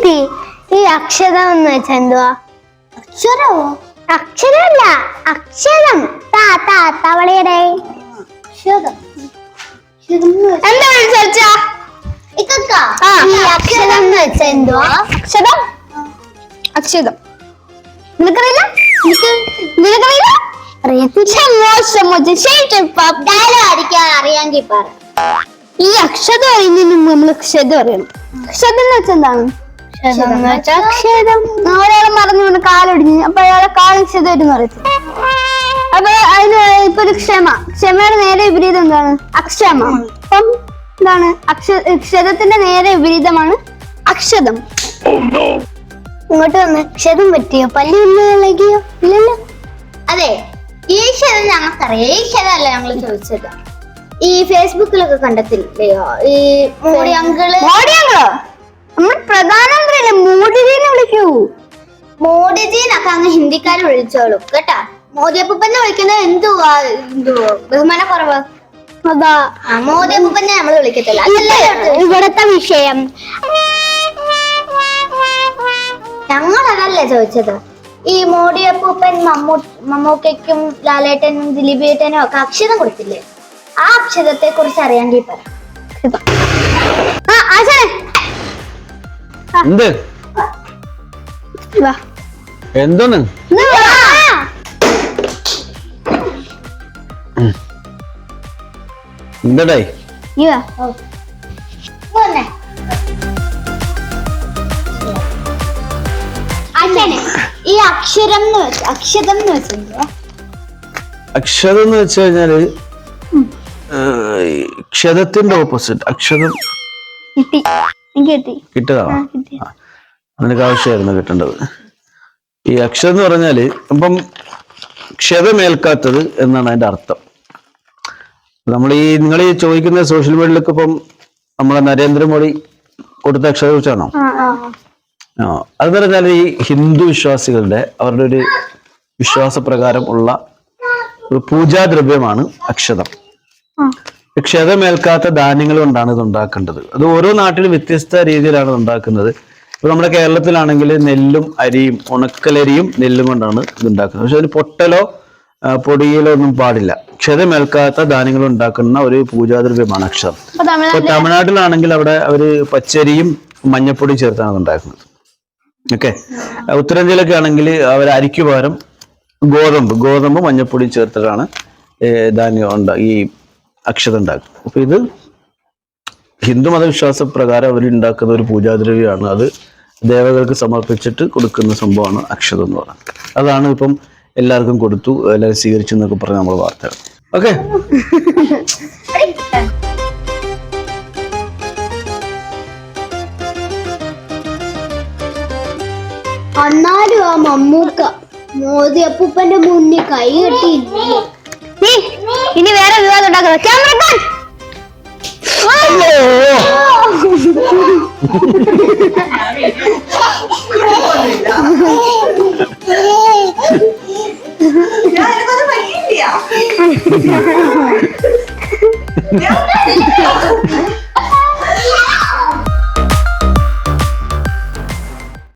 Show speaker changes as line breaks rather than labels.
കിട്ടി ഈ അക്ഷരം എന്ന് വെച്ചാ എന്തുവാ?
അക്ഷരമോ?
അക്ഷരമല്ല അക്ഷരം. താ താ തവളയുടെ.
അക്ഷരം.
ആ.
ഈ അക്ഷരം എന്ന് എന്തുവാ?
അക്ഷരം? അക്ഷരം. നിനക്കറിയില്ല? നിനക്കറിയില്ല?
അറിയാമെങ്കിൽ പറ.
ഈ അക്ഷരം അറിയുന്നതിന് മുമ്പ് നമ്മൾ ക്ഷതം അറിയണം. ക്ഷതം എന്ന് വെച്ചാൽ എന്താണ്? ക്ഷതം ഒരാളെ മറന്നു വീണ് കാലൊടിഞ്ഞ്. അപ്പൊ അയാളെ കാലം ക്ഷതം പറയത്തില്ല? അപ്പൊ അതിന് ഇപ്പൊ ഒരു ക്ഷമ. ക്ഷമയുടെ നേരെ വിപരീതം എന്താണ്? അക്ഷമ. അപ്പം എന്താണ്? അക്ഷ ക്ഷതത്തിന്റെ നേരെ വിപരീതമാണ് അക്ഷതം. ഇങ്ങോട്ട് വന്ന് ക്ഷതം പറ്റിയോ? പല്ലി ഇല്ലയോ ഇല്ലല്ലോ.
അതെ. ഈ ക്ഷതം ഞങ്ങൾക്കറിയാം. ഈ ക്ഷതമല്ല ഞങ്ങൾ ചോദിച്ചത്. ഈ ഫേസ്ബുക്കിലൊക്കെ കണ്ടെത്തില്ലയോ ഈ മോഡി
അങ്കിൾ നമ്മൾ പ്രധാനമന്ത്രിയല്ലേ? മോഡിജിനെ വിളിക്കൂ.
മോഡിജീനൊക്കെ അങ്ങ് ഹിന്ദിക്കാർ വിളിച്ചോളൂ കേട്ടാ? മോദിയപ്പൂപ്പനെ വിളിക്കുന്നത് എന്തുവാ? എന്തുവാ? ബഹുമാനക്കുറവ്.
അതാ.
ആ മോദിയപ്പൂപ്പനെ നമ്മൾ വിളിക്കത്തില്ല. അതല്ലേ
ഇവിടത്തെ വിഷയം.
ഞങ്ങൾ അതല്ലേ ചോദിച്ചത്? ഈ മോഡിയപ്പൂപ്പൻ മമ്മൂ മമ്മൂക്കയ്ക്കും ലാലേട്ടനും ദിലീപേട്ടനും ഒക്കെ അക്ഷരം കൊടുത്തില്ലേ? ആ അക്ഷരത്തെ കുറിച്ച് അറിയാൻ പറ.
എന്ത്? എന്തോന്ന്. എന്തടേ
ഈ
അക്ഷരം അക്ഷരം എന്ന് വെച്ചെന്തോ
അക്ഷരം എന്ന് വെച്ച് കഴിഞ്ഞാൽ ക്ഷതത്തിന്റെ ഓപ്പോസിറ്റ് അക്ഷരം
കിട്ടി. എനിക്ക് കിട്ടി.
കിട്ടതാണോ
ആ,
നിനക്ക് ആവശ്യമായിരുന്നു കിട്ടേണ്ടത്. ഈ അക്ഷരം എന്ന് പറഞ്ഞാൽ ഇപ്പം ക്ഷതമേൽക്കാത്തത് എന്നാണ് അതിന്റെ അർത്ഥം. നമ്മൾ ഈ നിങ്ങൾ ഈ ചോദിക്കുന്ന സോഷ്യൽ മീഡിയയിലൊക്കെ ഇപ്പം നമ്മളെ നരേന്ദ്രമോദി കൊടുത്ത അക്ഷരം കുറിച്ചാണോ
ആ
അതെന്ന് പറഞ്ഞാൽ ഈ ഹിന്ദു വിശ്വാസികളുടെ അവരുടെ ഒരു വിശ്വാസപ്രകാരം ഉള്ള ഒരു പൂജാദ്രവ്യമാണ് അക്ഷതം. ക്ഷതമേൽക്കാത്ത ധാന്യങ്ങൾ കൊണ്ടാണ് ഇത് ഉണ്ടാക്കേണ്ടത്. അത് ഓരോ നാട്ടിലും വ്യത്യസ്ത രീതിയിലാണ് ഉണ്ടാക്കുന്നത്. ഇപ്പൊ നമ്മുടെ കേരളത്തിലാണെങ്കിൽ നെല്ലും അരിയും ഉണക്കലരിയും നെല്ലും കൊണ്ടാണ് ഇത് ഉണ്ടാക്കുന്നത്. പക്ഷെ അതിന് പൊട്ടലോ പൊടിയിലോ ഒന്നും പാടില്ല. ക്ഷതമേൽക്കാത്ത ധാന്യങ്ങൾ ഉണ്ടാക്കുന്ന ഒരു പൂജാദ്രവ്യമാണ്
തമിഴ്നാട്ടിൽ
ഇപ്പൊ തമിഴ്നാട്ടിലാണെങ്കിൽ അവിടെ അവർ പച്ചരിയും മഞ്ഞപ്പൊടിയും ചേർത്താണ് ഉണ്ടാക്കുന്നത്. ഓക്കെ? ഉത്തരേന്ത്യയിലൊക്കെ ആണെങ്കിൽ അവർ അരിക്ക് പകരം ഗോതമ്പ് ഗോതമ്പ് മഞ്ഞപ്പൊടിയും ചേർത്തിട്ടാണ് ധാന്യം ഉണ്ടാ ഈ അക്ഷത ഉണ്ടാക്കും. അപ്പൊ ഇത് ഹിന്ദു മതവിശ്വാസ പ്രകാരം അവർ ഉണ്ടാക്കുന്ന ഒരു പൂജാദ്രവ്യമാണ് അത് ദേവകൾക്ക് സമർപ്പിച്ചിട്ട് കൊടുക്കുന്ന സംഭവമാണ് അക്ഷത എന്ന് പറയുന്നത്. അതാണ് ഇപ്പം എല്ലാവർക്കും കൊടുത്തു എല്ലാവരും സ്വീകരിച്ചു എന്നൊക്കെ പറഞ്ഞ നമ്മൾ വാർത്തകൾ. ഓക്കെ?
അന്നാലും ആ മമ്മൂക്ക മോദി അപ്പൂപ്പന്റെ മുന്നിൽ കൈ കെട്ടിയില്ലേ?
നീ ഇനി വേറെ വിവാദം ഉണ്ടാക്കുന്നു ക്യാമറ
ഞാനിതൊന്നും പറ്റിയില്ല